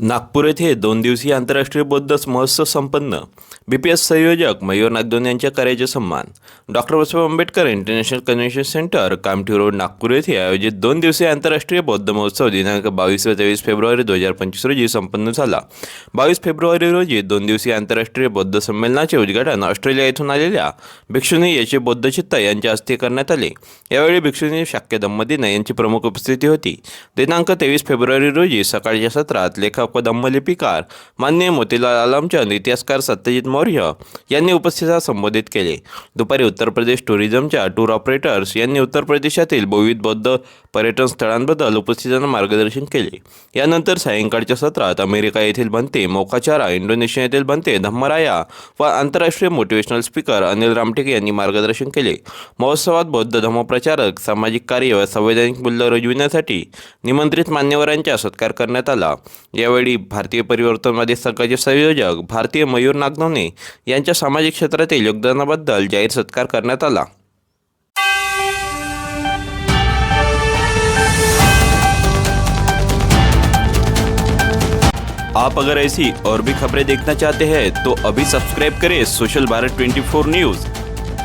नागपूर येथे दोन दिवसीय आंतरराष्ट्रीय बौद्ध महोत्सव संपन्न. बी पी एस संयोजक मयूर नागदोन यांच्या कार्याचे सन्मान. Doctor Babasaheb Ambedkar international convention centre Kamthi road Nagpur येथे आयोजित दोन दिवसीय आंतरराष्ट्रीय बौद्ध महोत्सव दिनांक बावीस व तेवीस फेब्रुवारी दोन हजार पंचवीस रोजी संपन्न झाला. बावीस फेब्रुवारी रोजी दोन दिवसीय आंतरराष्ट्रीय बौद्ध संमेलनाचे उद्घाटन ऑस्ट्रेलिया येथून आलेल्या भिक्षुनी याचे बौद्ध चित्त यांच्या हस्ते करण्यात आले. यावेळी भिक्षुनी शाक्य दम्मदीना यांची प्रमुख उपस्थिती होती. दिनांक तेवीस फेब्रुवारी रोजी सकाळच्या सत्रात लेखक व धम्मलिपिकार मान्य मोतीलाल आलमचंद इतिहासकार सत्यजित मौर्य यांनी उपस्थितांना संबोधित केले. दुपारी उत्तर प्रदेश टुरिझमच्या टूर ऑपरेटर्स यांनी उत्तर प्रदेशातील बोविध बौद्ध पर्यटन स्थळांबद्दल उपस्थितांना मार्गदर्शन केले. यानंतर सायंकाळच्या सत्रात अमेरिका येथील बनते मोकाचारा इंडोनेशिया येथील बनते धम्मराया व आंतरराष्ट्रीय मोटिवेशनल स्पीकर अनिल रामटेके यांनी मार्गदर्शन केले. महोत्सवात बौद्ध धर्मप्रचारक सामाजिक कार्य व संवैधानिक मूल्य रुजविण्यासाठी निमंत्रित मान्यवरांचा सत्कार करण्यात आला. यावेळी भारतीय परिवर्तनवादी संघाचे संयोजक भारतीय मयूर नागनवणे यांच्या सामाजिक क्षेत्रातील योगदानाबद्दल जाहीर सत्कार करण्यात आला. आप अगर ऐसी और भी खबरें देखना चाहते हैं तो अभी सब्सक्राइब करें सोशल भारत 24 न्यूज़